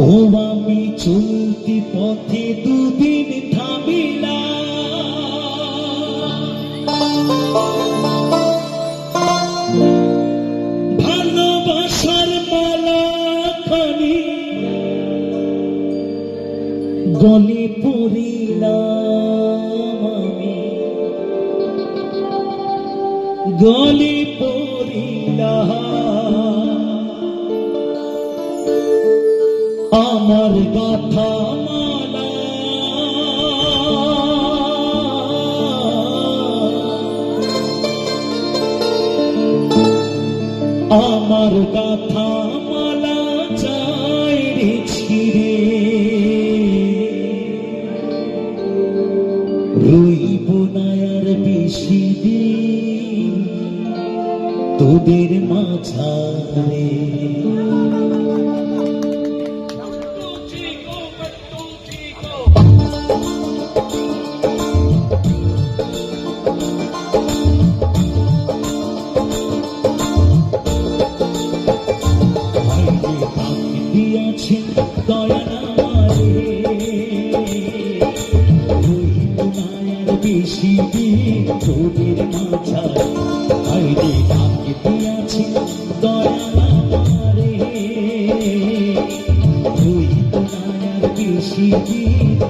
ও আমি চলতি পথে দুদিন ভালোবাসার মালা খানি গলে পড়িলাম আমি। গলে পড়িলাম আমার গাথা আমার গাথা মালা চাই রে ছিড়ে রইব বেশি তোদের মাঝারে। মায়ার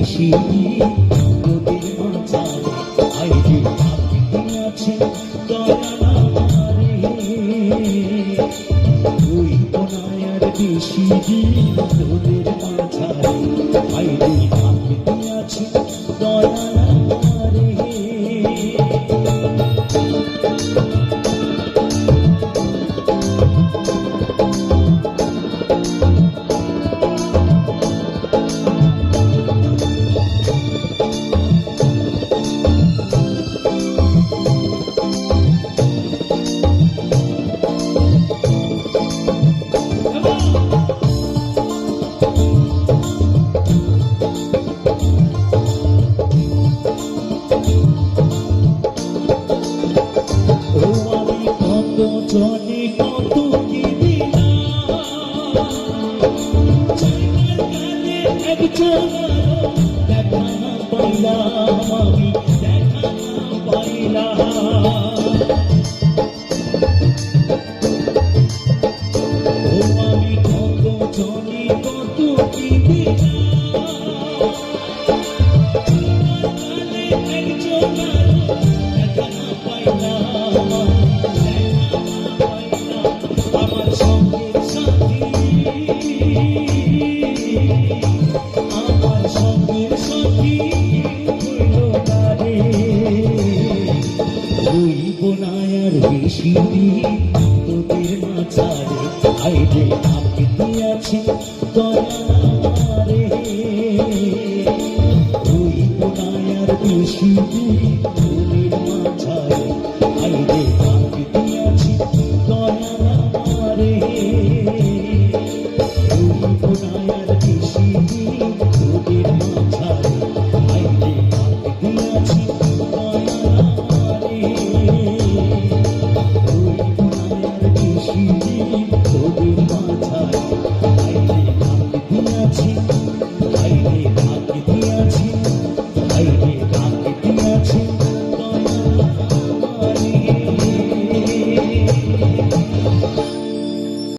বেশি নদীর মাঝারে আইরে আছে না আর বেশি নদীর মাঝারে আইরে আছে দয়া 啊。দিয়াছেন তোমার